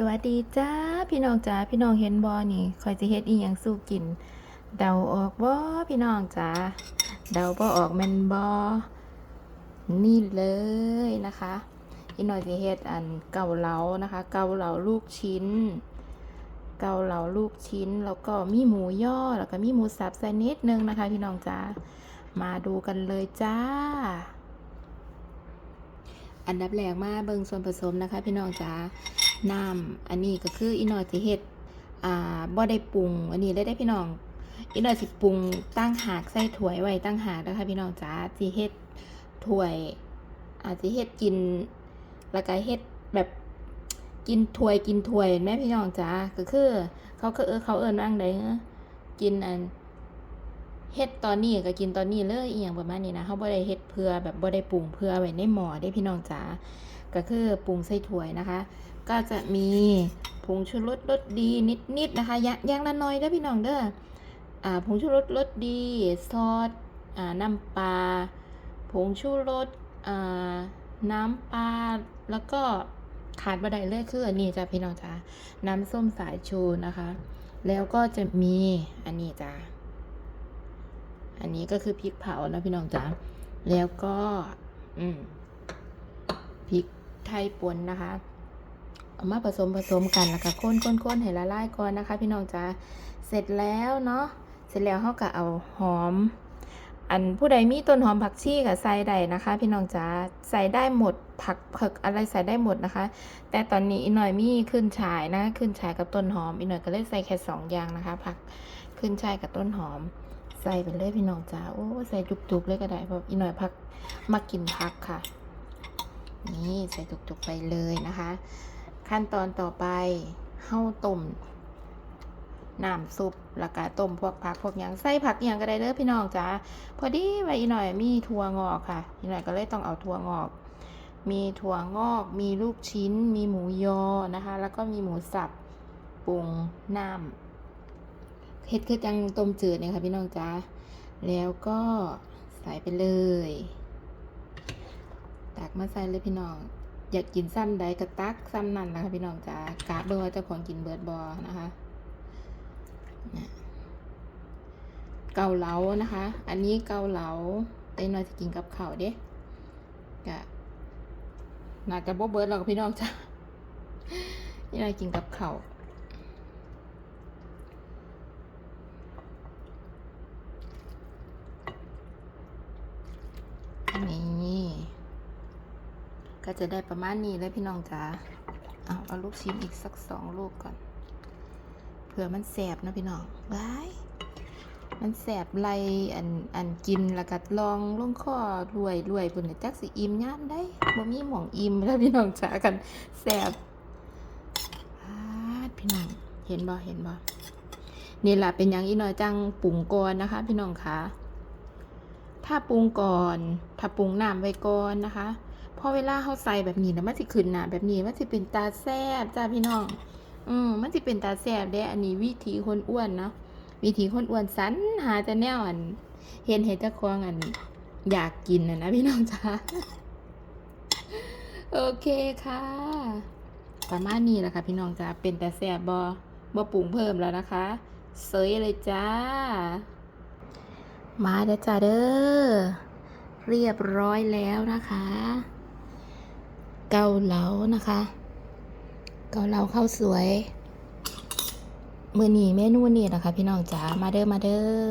สวัสดีจ้าพี่น้องจ้าพี่น้องเห็นบอนี่คอยจะเฮ็ดอีหยังสู้กิน เดาออกบ่พี่น้องจ้าเดาบ่ออกแม่นบ่นี่เลยนะคะอีหน่อยจะเฮ็ดอันเกาเหลานะคะ เกาเหลาลูกชิ้น เกาเหลาลูกชิ้นแล้วก็มีหมูย่อแล้วก็มีหมูสับใส่นิดนึงนะคะ พี่น้องจ้ามาดูกันเลยจ้า อันดับแรกมาเบิ่งส่วนผสมนะคะ พี่น้องจ๋า น้ำอันนี้ก็คืออีนอยสิเฮ็ดอ่าบ่ได้ปรุง อันนี้ได้ได้พี่น้องอีนอยสิปรุงตั้งหากใส่ถ้วยไว้ตั้งหากนะคะพี่น้องจ๋าสิเฮ็ดถ้วยอาจสิเฮ็ดกินแล้วก็เฮ็ดแบบกินถ้วยกินถ้วยแม่พี่น้องจ๋าก็คือ เขาก็เออเขาเอิ้นว่างใดเหรอกินอัน เฮ็ดตอนนี้ก็กินตอนนี้เลยอีหยังประมาณนี้นะเขาบ่ได้เฮ็ดเพื่อแบบบ่ได้ปรุงเพื่อไว้ในหม้อได้พี่น้องจ๋าก็คือปรุงใส่ถ้วยนะคะ ก็จะมีผงชูรสรสดีนิดๆนะคะอย่างอย่างละน้อยเด้อพี่น้องเด้ออ่าผงชูรสรสดีซอสอ่าน้ำปลาผงชูรสอ่าน้ำปลาแล้วก็ขาดบ่ได้เลยคืออันนี้จ้ะพี่น้องจ๋าน้ำส้มสายชูนะคะ แล้วก็จะมีอันนี้จ้ะ อันนี้ก็คือพริกเผานะพี่น้องจ๋าแล้วก็อืมพริกไทยป่นนะคะเอามาผสมผสมกันแล้วก็ข้นข้นข้นให้ละลายก่อนนะคะ พี่น้องจ๋าเสร็จแล้วเนาะเสร็จแล้วเขาก็เอาหอม อันผู้ใดมีต้นหอมผักชีกับใส่ได้นะคะ พี่น้องจ๋าใส่ได้หมดผักผือกอะไรใส่ได้หมดนะคะ แต่ตอนนี้อีหน่อยมีขึ้นฉายนะขึ้นฉายกับต้นหอมอีหน่อยก็เลยใส่แค่สองอย่างนะคะ ผักขึ้นฉายกับต้นหอม ใส่ไปเลยพี่น้องจ๋าโอ้ใส่จุกๆเลยก็ได้เพราะอีหน่อยพักมากินพักค่ะ นี่ใส่จุกๆไปเลยนะคะ ขั้นตอนต่อไปเห่าต้มน้ำซุปแล้วก็ต้มพวกผักพวกหยังใส่ผักอย่างก็ได้เด้อพี่น้องจ๋าพอดีว่าอีหน่อยมีถั่วงอกค่ะ อีหน่อยก็เลยต้องเอาถั่วงอก มีถั่วงอก มีลูกชิ้น มีหมูยอนะคะ แล้วก็มีหมูสับปรุงน้ำ เฮ็ดคือจังต้มจืดเนี่ยค่ะพี่น้องจ้าแล้วก็ใส่ไปเลย ตักมาใส่เลยพี่น้อง อยากกินซ้ำใดก็ตักซ้ำนั่นนะคะพี่น้องจ้ากะเบอร์เจ้าของกินเบิร์ดบอนะคะเกาเหลานะคะ อันนี้เกาเหลาแต่น้อยจะกินกับข้าวเด้กะน่าจะบ่เบิร์ดหรอกพี่น้องจ้านี่น้อยกินกับข้าว นี่ ก็จะได้ประมาณนี้เลยพี่น้องจ๋าเอาเอาลูกชิ้นอีกสักสองลูกก่อน เผื่อมันแสบนะพี่น้องบายมันแสบไรอันอันกินแล้วก็ลองลงคอรวยรวยปุ่นน่ะจักสิอิ่มย่ามได้บ่มีหม่องอิ่มแล้วพี่น้องจ๋ากันแสบพี่น้องเห็นบ่เห็นบ่นี่แหละเป็นอย่างอีน้อยจังปรุงก่อนนะคะ พี่น้องคะถ้าปรุงก่อน ถ้าปรุงน้ำไว้ก่อนนะคะ พอเวลาเขาใส่แบบนี้นะมันสิขึ้นหนาแบบนี้มันสิเป็นตาแซบจ้าพี่น้อง อืมมันสิเป็นตาแซบเด้อันนี้วิธีคนอ้วนเนาะวิธีคนอ้วนสันหาจะแนวอัน เห็นเห็นจะคลองอัน อยากกินนะนะพี่น้องจ้าโอเคค่ะ ประมาณนี้แหละค่ะพี่น้องจ้าเป็นตาแซบบอบอปรุงเพิ่มแล้วนะคะเซยเลยจ้า มาเด้อจ้าเด้อเรียบร้อยแล้วนะคะ เกาเหลานะคะ เกาเหลาข้าวสวย มือหนีเมนูนี้นะคะ พี่น้องจ๋ามาเด้อมาเด้อ